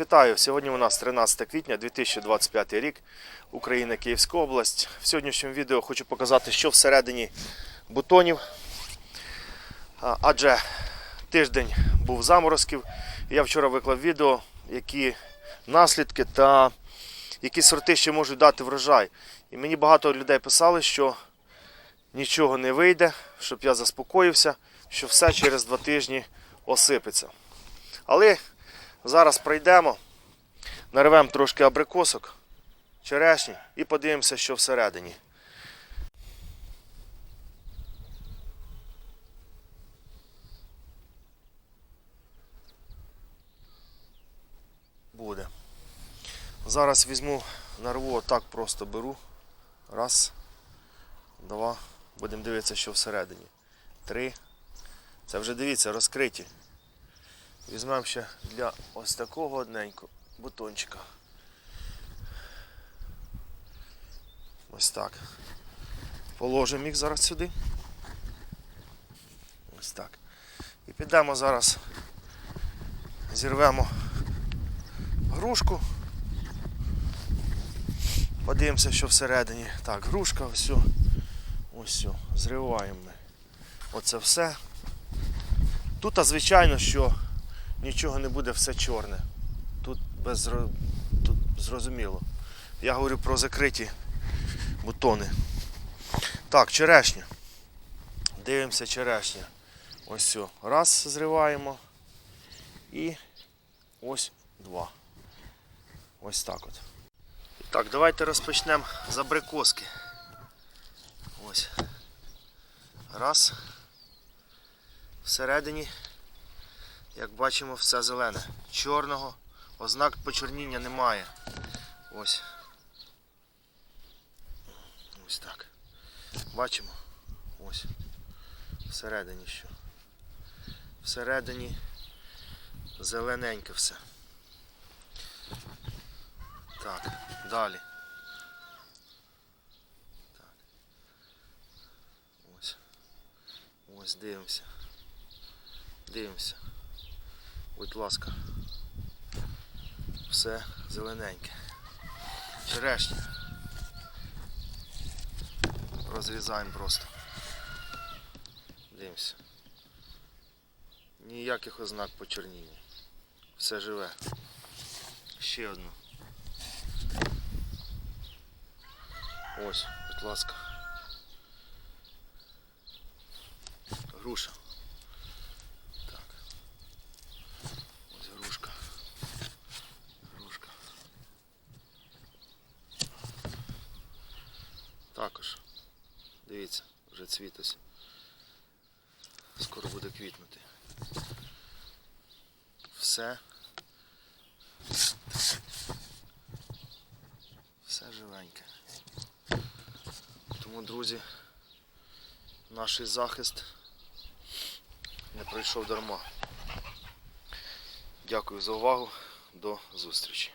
Вітаю! Сьогодні у нас 13 квітня 2025 рік, Україна, Київська область. В сьогоднішньому відео хочу показати, що всередині бутонів. Адже тиждень був заморозків. Я вчора виклав відео, які наслідки та які сорти ще можуть дати врожай. І мені багато людей писали, що нічого не вийде, щоб я заспокоївся, що все через два тижні осипеться. Але Зараз пройдемо, нарвемо трошки абрикосок, черешні і подивимося, що всередині. Буде. Зараз візьму, нарву, отак просто беру. Раз, два. Будемо дивитися, що всередині. Три. Це вже дивіться, розкриті. Візьмемо ще для ось такого одненького бутончика. Ось так. Положимо їх зараз сюди. Ось так. І підемо зараз, зірвемо грушку. Подивимося, що всередині. Так, грушка, ось. Ось, о, зриваємо ми. Оце все. Тут, звичайно, що нічого не буде все чорне. Тут без тут зрозуміло. Я говорю про закриті бутони. Так, черешня. Дивимося черешня. Ось все. Раз зриваємо. І ось два. Ось так от. Так, давайте розпочнемо з абрикоски. Ось. Раз. Всередині як бачимо, все зелене. Чорного, ознак почорніння немає. Ось. Ось так. Бачимо? Ось. Всередині що. Всередині зелененьке все. Так, далі. Так. Ось. Ось дивимося. Дивимося. Будь ласка. Все зелененьке. Черешня. Розрізаємо просто. Дивимося. Ніяких ознак почорніння. Все живе. Ще одну. Ось, будь ласка. Груша. Так. Ось грушка. Грушка. Також. Дивіться, вже цвіт ось. Скоро буде квітнути. Все. Все живеньке. Тому, друзі, наш захист не пройшов дарма. Дякую за увагу. До зустрічі.